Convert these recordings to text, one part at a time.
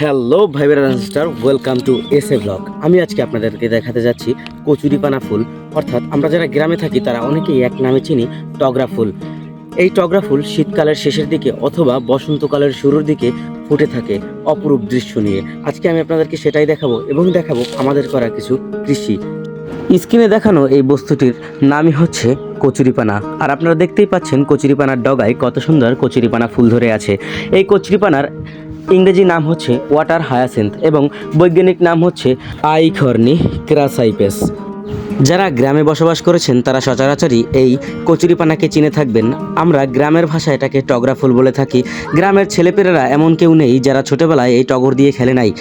Hello ভাই sister welcome to S A blog আমি আজকে আপনাদেরকে দেখাতে যাচ্ছি কচুরিপানা ফুল। অর্থাৎ আমরা যারা গ্রামে থাকি, তারা অনেকেই এক নামে চিনি টগরা ফুল। এই টগরা ফুল শীতকালের শেষের দিকে অথবা বসন্তকালের শুরুর দিকে ফুটে থাকে অপরূপ দৃশ্য নিয়ে। আজকে আমি আপনাদেরকে সেটাই দেখাবো এবং দেখাবো আমাদের করা কিছু কৃষি। স্ক্রিনে দেখানো এই বস্তুটির নামই হচ্ছে কচুরিপানা। আর আপনারা দেখতেই পাচ্ছেন কচুরিপানার ডগায় কত সুন্দর কচুরিপানা ফুল ধরে আছে। এই কচুরিপানার ইংরেজি নাম হচ্ছে ওয়াটার হায়াসেন্থ এবং বৈজ্ঞানিক নাম হচ্ছে আইখর্নি ক্রাসাইপেস। যারা গ্রামে বসবাস করেছেন, তারা সচরাচরই এই কচুরিপানাকে চিনে থাকবেন। আমরা গ্রামের ভাষায় এটাকে টগরা ফুল বলে থাকি। গ্রামের ছেলেপেরা এমন কেউ নেই যারা ছোটবেলায় এই টগর দিয়ে খেলে নাই।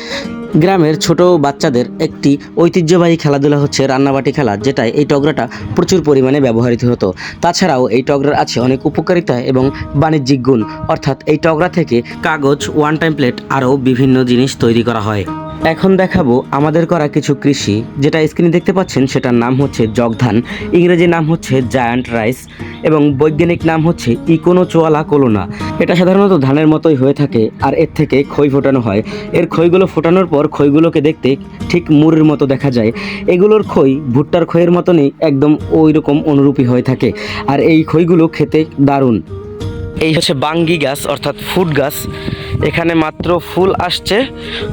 গ্রামের ছোট বাচ্চাদের একটি ঐতিহ্যবাহী খেলাধুলা হচ্ছে রান্নাবাটি খেলা, যেটায় এই টগরাটা প্রচুর পরিমাণে ব্যবহৃত হতো। তাছাড়াও এই টগরার আছে অনেক উপকারিতা এবং বাণিজ্যিক গুণ। অর্থাৎ এই টগরা থেকে কাগজ ওয়ান টাইম প্লেট আরও বিভিন্ন জিনিস তৈরি করা হয়। এখন দেখাবো আমাদের করা কিছু কৃষি। যেটা স্ক্রিনে দেখতে পাচ্ছেন, সেটার নাম হচ্ছে জগধান। ইংরেজি নাম হচ্ছে জায়ান্ট রাইস এবং বৈজ্ঞানিক নাম হচ্ছে ইকোনো চোয়ালা কোলোনা। এটা সাধারণত ধানের মতোই হয়ে থাকে আর এর থেকে খই ফোটানো হয়। এর খইগুলো ফোটানোর পর খইগুলোকে দেখতে ঠিক মুড়ের মতো দেখা যায়। এগুলোর খই ভুট্টার খইয়ের মতনই একদম ওই রকম অনুরূপী হয়ে থাকে। আর এই খইগুলো খেতে দারুণ। এই হচ্ছে বাঙ্গি গাছ, অর্থাৎ ফুড গাছ। এখানে মাত্র ফুল আসছে।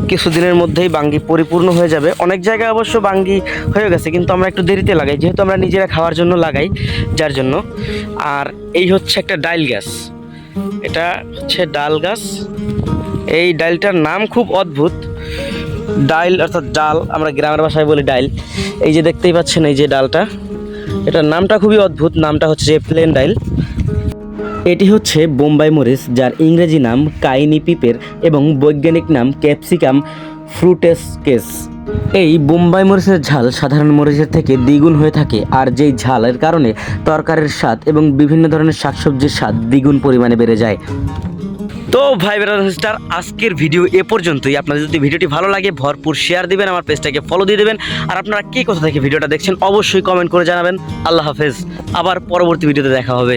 কিছুদিনের মধ্যেই বাঙ্গি পরিপূর্ণ হয়ে যাবে। অনেক জায়গায় অবশ্য বাঙ্গি হয়ে গেছে, কিন্তু আমরা একটু দেরিতে লাগাই, যেহেতু আমরা নিজেরা খাওয়ার জন্য লাগাই, যার জন্য। আর এই হচ্ছে একটা ডাইল গাছ। এটা হচ্ছে ডাল গাছ। এই ডাইলটার নাম খুব অদ্ভুত। ডাইল অর্থাৎ ডাল, আমরা গ্রামের ভাষায় বলি ডাইল। এই যে দেখতেই পাচ্ছেন এই যে ডালটা, এটার নামটা খুবই অদ্ভুত। নামটা হচ্ছে যে প্লেন ডাইল। এটি হচ্ছে বোম্বাই মরিচ, যার ইংরেজি নাম কাইনি পিপের এবং বৈজ্ঞানিক নাম ক্যাপসিকাম ফ্রুটেসকেস। এই বোম্বাই মরিচের ঝাল সাধারণ মরিচের থেকে দ্বিগুণ হয়ে থাকে, আর যেই ঝালের কারণে তরকারির স্বাদ এবং বিভিন্ন ধরনের শাকসবজির স্বাদ দ্বিগুণ পরিমাণে বেড়ে যায়। তো ভাই সিস্টার, আজকের ভিডিও এ পর্যন্তই। আপনাদের যদি ভিডিওটি ভালো লাগে, ভরপুর শেয়ার দিবেন, আমার পেজটাকে ফলো দিয়ে দেবেন। আর আপনারা কে কোথা থেকে ভিডিওটা দেখছেন, অবশ্যই কমেন্ট করে জানাবেন। আল্লাহ হাফেজ, আবার পরবর্তী ভিডিওতে দেখা হবে।